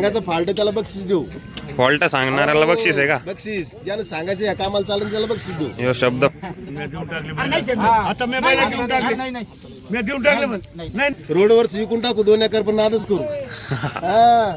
सांगायचं फाल्ट त्याला बक्षीस देऊ. फॉल्ट सांगणाऱ्याला बक्षीस आहे का? बक्षीस. ज्यानं सांगायचं या कामाला चालेल त्याला बक्षीस देऊ. ह्यो शब्द. आता मी बैल देऊन टाकले. मी देऊन टाकले पण नाही. रोडवरच विकून टाकू दोन एकर पण नादच करू. हा.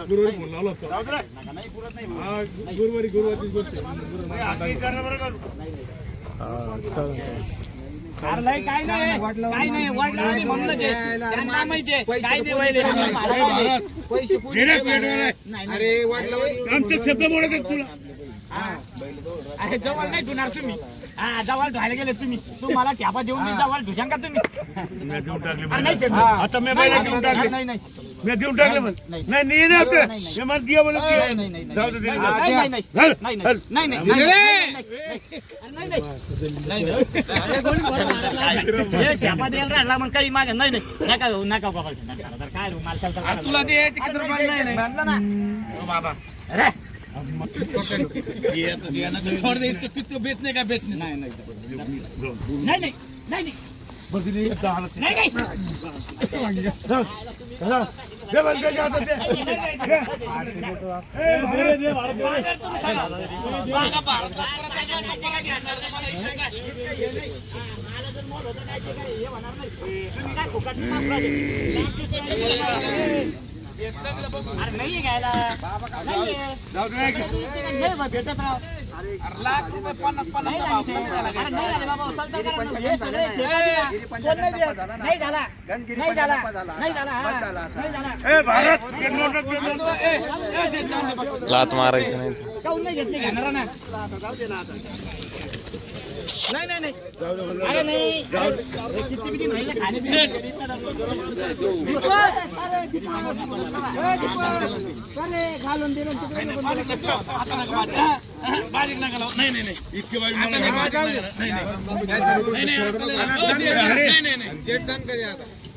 गुरुवारी फोन गुरुवारी गुरुवारची गोष्ट अरे वडला आमचे शब्द बोलत तुला अरे जवळ नाही तुम्ही. हा जवळ धुवायला गेले तुम्ही तुम्हाला ठ्यापा देऊन मी जवळ धुशान का तुम्ही मी देऊन टाकले अरे नाही शेठ. आता मी बैल देऊन टाकले नाही नाही मी देऊन टाकले पण नाही नाही नाही होतं. हे मला दिया बोलत नाही, दिया. नाही, नाही, नाही. जाऊ दे दिले. नाही, नाही, नाही. घाल. नाही, नाही. घाल. नाही, नाही, नाही, नाही, नाही, नाही, नाही, नाही. हे ठ्यापा द्यायला राहिला मग काही मागे नाही नाही नका घेऊ, नका बाबा नका. आता काय माल चालतं तुला द्यायचे किती रुपये नाही नाही म्हणलं ना अरे छोड़ दे इसको तुझको बेचने का बेचने नहीं नहीं. नहीं नहीं नहीं बदली दानत नहीं नहीं दे बंद कर जाते थे दे दे भारत दे मागा भारत त्याच्या कपडा घेणार नाही मला इच्छा काय मला जर मोल होता काय हे होणार नाही तुम्ही काय फुकट मागला नाही घ्यायला भेटत राव लाख रुपये पन्नास पन्नास लात मारायचं नाही. घेतली घेणार ना नाही नाही नाही अरे नाही अरे, किती किती नाही खाणे बारीक नका लावू. नाही नाही नाही इतके वाईट मला नाही माहिती.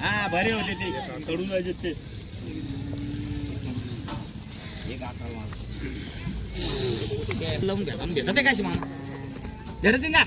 हा बरे होते ते. कडून जायचे ते. एक अकरा लावून घ्या लावून भेटत काय मला भेटत का?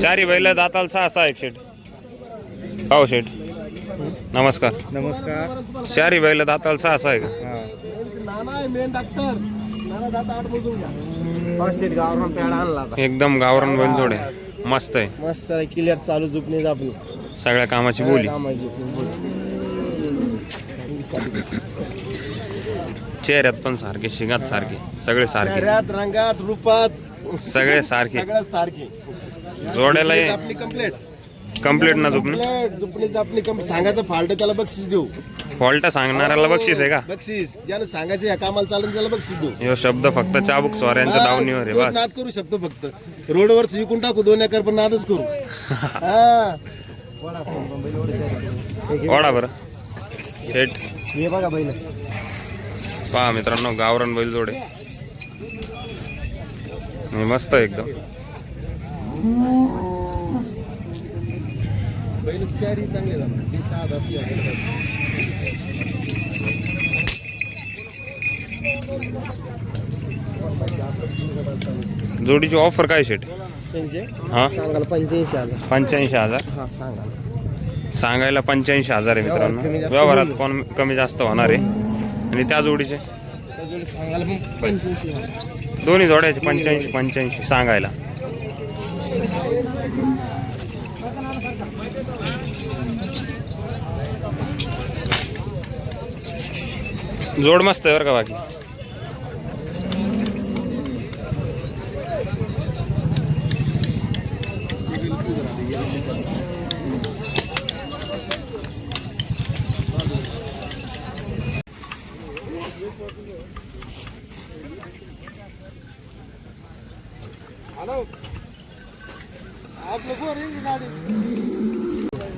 चारी बैल दाताल सहा सहा एक शेट. हो शेट. नमस्कार. नमस्कार. चारी बैल दाताल सहा सहा आहे का नाना आहे मेन डॉक्टर नाना दाता आठ मोजून घ्या गावरान पेडा आणला एकदम गावरान बैल जोडे. मस्त आहे. मस्त क्लिअर चालू झुकणे आपली. सगळ्या कामाची बोली. चेहऱ्यात पण सारखे शिगात सारखे सगळे सारखे. रंगात रूपात. सगळे सारखे. सारखे. जोड्याला आपली कंप्लेट कंप्लीट ना झोपणे कंप्लेट झुपणीचं आपली कंप्लेट सांगायचं फाल्ट त्याला बक्षीस देऊ. फॉल्ट सांगणाऱ्याला बक्षीस आहे का? बक्षीस. ज्यानं सांगायचं या कामाला चालून त्याला बक्षीस देऊ. ह्यो शब्द फक्त चाबूक स्वाऱ्यांच्या दावणीवर आहे रोज बस. नाद करू शकतो फक्त. रोडवरच विकून टाकू दोन एकर पण नादच करू. हा. ओढा बरं. थेट हे बघा बैल. पहा मित्रांनो गावरान बैल जोडे हे मस्त एकदम. जोडीची ऑफर काय शेट हा? पंच्याऐंशी हजार. पंच्याऐंशी हजार? हा सांगाल सांगायला पंच्याऐंशी हजार आहे मित्रांनो. व्यवहारात. कोण कमी जास्त होणार आहे? आणि त्या जोडीचे? दोन्ही जोड्याचे पंच्याऐंशी पंच्याऐंशी सांगायला. जोड मस्त आहे बरं का बाकी.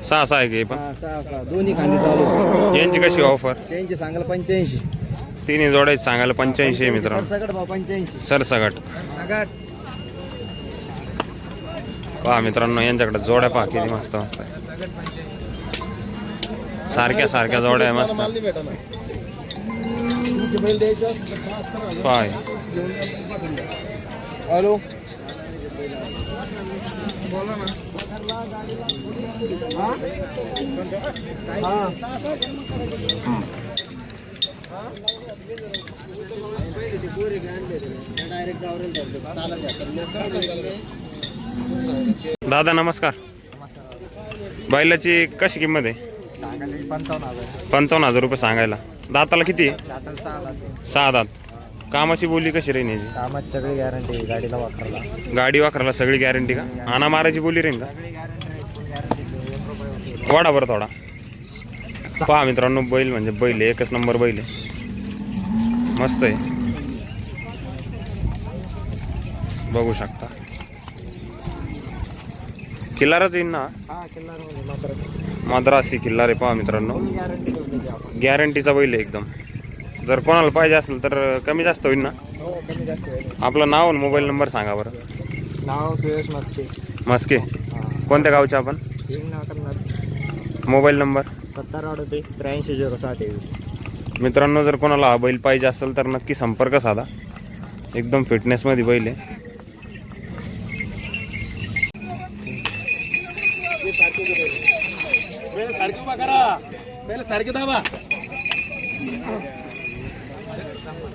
सहा सहा आहे की हे पण. हा सहा सहा. दोन्ही खांदे चालू यांची कशी ऑफर त्यांचे सांगायला पंच्याऐंशी. तिन्ही जोड्याचे सांगायला पंच्याऐंशी आहे मित्रांनो. भाव पंच्याऐंशी. सरसगट. पहा मित्रांनो यांच्याकडे जोड्या पहा किती मस्त मस्त आहे. सारख्या सारख्या जोड्या आहे मस्त. माल नाही भेटणार. तुमचे बैल द्यायचे असले तर पाच करा. पहा हॅलो. दादा नमस्कार. बैलाची कशी किंमत आहे? पंचावन्न हजार. रुपये सांगायला. दाताला किती? सहा दात. कामाची बोली कशी राहील याची? कामाची सगळी गॅरंटी गाडीला वापरला गाडी वाकराला सगळी गॅरंटी का? आणा मारायची बोली राहील का? वाडा बरं थोडा. पहा मित्रांनो बैल म्हणजे बैल आहे, एकच नंबर बैल आहे. मस्त आहे. बघू शकता. किल्लारच येईन ना? हा किल्लार मात्र माद्रासी. किल्लार आहे पहा मित्रांनो. गॅरंटी गॅरंटीचा बैल आहे एकदम. जर कोणाला पाहिजे असेल तर कमी जास्त होईल ना? हो कमी जास्त होईल. आपलं नाव आणि मोबाईल नंबर सांगा बरं. नाव सुयश मस्के. मस्के. कोणत्या गावचे आपण? करणार मोबाईल नंबर? सत्तर अडतीस त्र्याऐंशी झिरो सात तेवीस मित्रांनो जर कोणाला हा बैल पाहिजे असेल तर नक्की संपर्क साधा. एकदम फिटनेसमध्ये बैल आहे. सारखी उभा करा. पहिले सारखे दाबा.